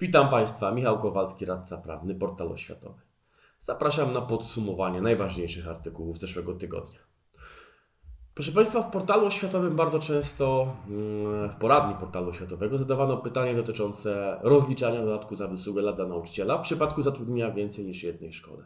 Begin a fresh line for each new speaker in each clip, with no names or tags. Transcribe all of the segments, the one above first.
Witam Państwa, Michał Kowalski, radca prawny, portal oświatowy. Zapraszam na podsumowanie najważniejszych artykułów zeszłego tygodnia. Proszę Państwa, w portalu oświatowym bardzo często, mm, w poradni portalu oświatowego zadawano pytanie dotyczące rozliczania dodatku za wysługę dla nauczyciela w przypadku zatrudnienia więcej niż jednej szkole.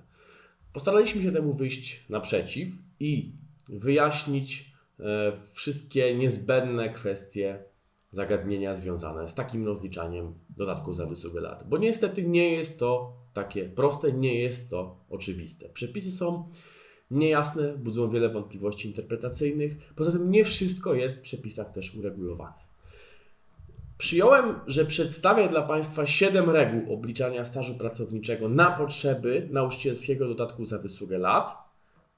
Postaraliśmy się temu wyjść naprzeciw i wyjaśnić e, wszystkie niezbędne kwestie zagadnienia związane z takim rozliczaniem dodatku za wysługę lat. Bo niestety nie jest to takie proste, nie jest to oczywiste. Przepisy są niejasne, budzą wiele wątpliwości interpretacyjnych. Poza tym nie wszystko jest w przepisach też uregulowane. Przyjąłem, że przedstawię dla Państwa 7 reguł obliczania stażu pracowniczego na potrzeby nauczycielskiego dodatku za wysługę lat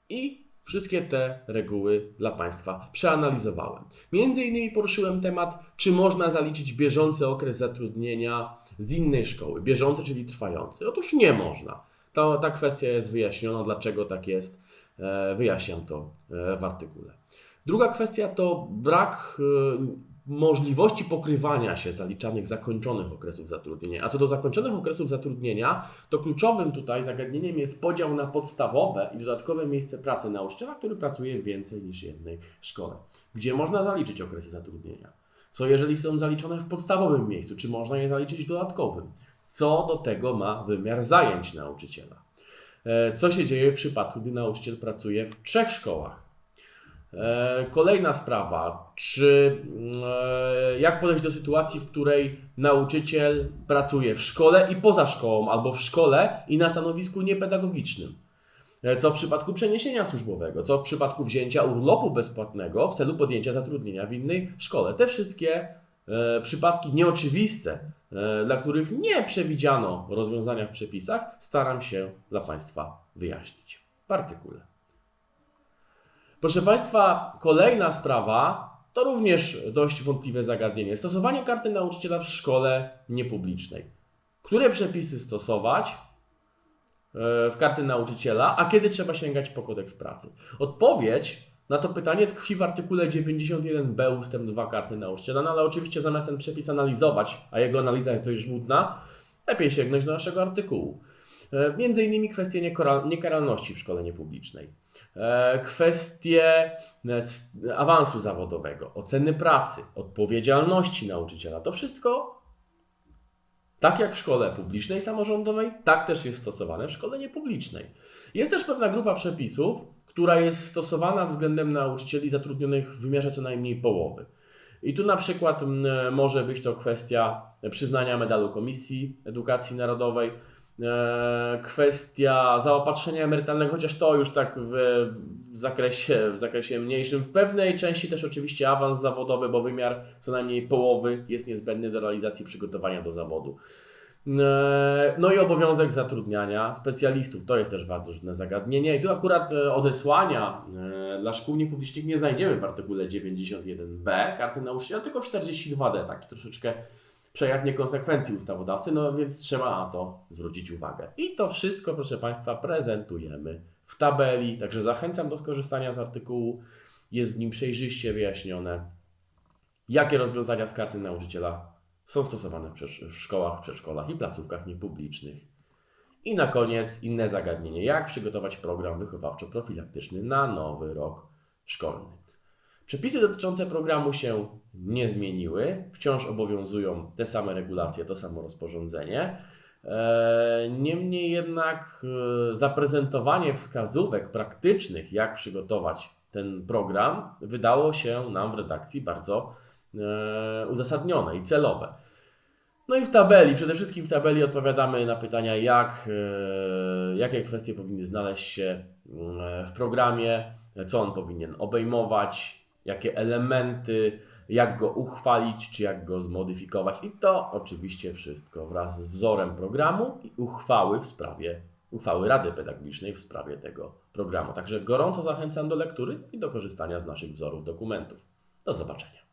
i wszystkie te reguły dla Państwa przeanalizowałem. Między innymi poruszyłem temat, czy można zaliczyć bieżący okres zatrudnienia z innej szkoły. Bieżący, czyli trwający. Otóż nie można. To, ta kwestia jest wyjaśniona, dlaczego tak jest. E, wyjaśniam to e, w artykule. Druga kwestia to brak e, możliwości pokrywania się zaliczanych zakończonych okresów zatrudnienia. A co do zakończonych okresów zatrudnienia, to kluczowym tutaj zagadnieniem jest podział na podstawowe i dodatkowe miejsce pracy nauczyciela, który pracuje w więcej niż jednej szkole. Gdzie można zaliczyć okresy zatrudnienia? Co jeżeli są zaliczone w podstawowym miejscu? Czy można je zaliczyć w dodatkowym? Co do tego ma wymiar zajęć nauczyciela? E, co się dzieje w przypadku, gdy nauczyciel pracuje w trzech szkołach? E, kolejna sprawa, czy e, jak podejść do sytuacji, w której nauczyciel pracuje w szkole i poza szkołą, albo w szkole i na stanowisku niepedagogicznym? E, co w przypadku przeniesienia służbowego? Co w przypadku wzięcia urlopu bezpłatnego w celu podjęcia zatrudnienia w innej szkole? Te wszystkie przypadki nieoczywiste, dla których nie przewidziano rozwiązania w przepisach, staram się dla Państwa wyjaśnić w artykule. Proszę Państwa, kolejna sprawa to również dość wątpliwe zagadnienie. Stosowanie karty nauczyciela w szkole niepublicznej. Które przepisy stosować e, w karty nauczyciela, a kiedy trzeba sięgać po kodeks pracy? Odpowiedź na to pytanie tkwi w artykule 91b ust. 2 karty nauczyciela, no ale oczywiście zamiast ten przepis analizować, a jego analiza jest dość żmudna, lepiej sięgnąć do naszego artykułu. E, między innymi kwestie niekaralności w szkole niepublicznej. E, kwestie e, awansu zawodowego, oceny pracy, odpowiedzialności nauczyciela. To wszystko, tak jak w szkole publicznej samorządowej, tak też jest stosowane w szkole niepublicznej. Jest też pewna grupa przepisów, która jest stosowana względem nauczycieli zatrudnionych w wymiarze co najmniej połowy. I tu na przykład może być to kwestia przyznania medalu Komisji Edukacji Narodowej, E, kwestia zaopatrzenia emerytalnego, chociaż to już tak w, w, zakresie, w zakresie mniejszym. W pewnej części też oczywiście awans zawodowy, bo wymiar co najmniej połowy jest niezbędny do realizacji przygotowania do zawodu. E, no i obowiązek zatrudniania specjalistów, to jest też ważne zagadnienie. I tu akurat e, odesłania dla szkół niepublicznych nie znajdziemy w artykule 91b karty nauczyciela, tylko w 42d, taki troszeczkę przejaw niekonsekwencji ustawodawcy, no więc trzeba na to zwrócić uwagę. I to wszystko, proszę Państwa, prezentujemy w tabeli, także zachęcam do skorzystania z artykułu. Jest w nim przejrzyście wyjaśnione, jakie rozwiązania z karty nauczyciela są stosowane w szkołach, przedszkolach i placówkach niepublicznych. I na koniec inne zagadnienie, jak przygotować program wychowawczo-profilaktyczny na nowy rok szkolny. Przepisy dotyczące programu się nie zmieniły, wciąż obowiązują te same regulacje, to samo rozporządzenie. E, niemniej jednak e, zaprezentowanie wskazówek praktycznych, jak przygotować ten program, wydało się nam w redakcji bardzo e, uzasadnione i celowe. No i w tabeli, przede wszystkim w tabeli odpowiadamy na pytania, jak, jakie kwestie powinny znaleźć się w programie, co on powinien obejmować, jakie elementy, jak go uchwalić, czy jak go zmodyfikować. I to oczywiście wszystko wraz z wzorem programu i uchwały w sprawie, uchwały Rady Pedagogicznej w sprawie tego programu. Także gorąco zachęcam do lektury i do korzystania z naszych wzorów dokumentów. Do zobaczenia.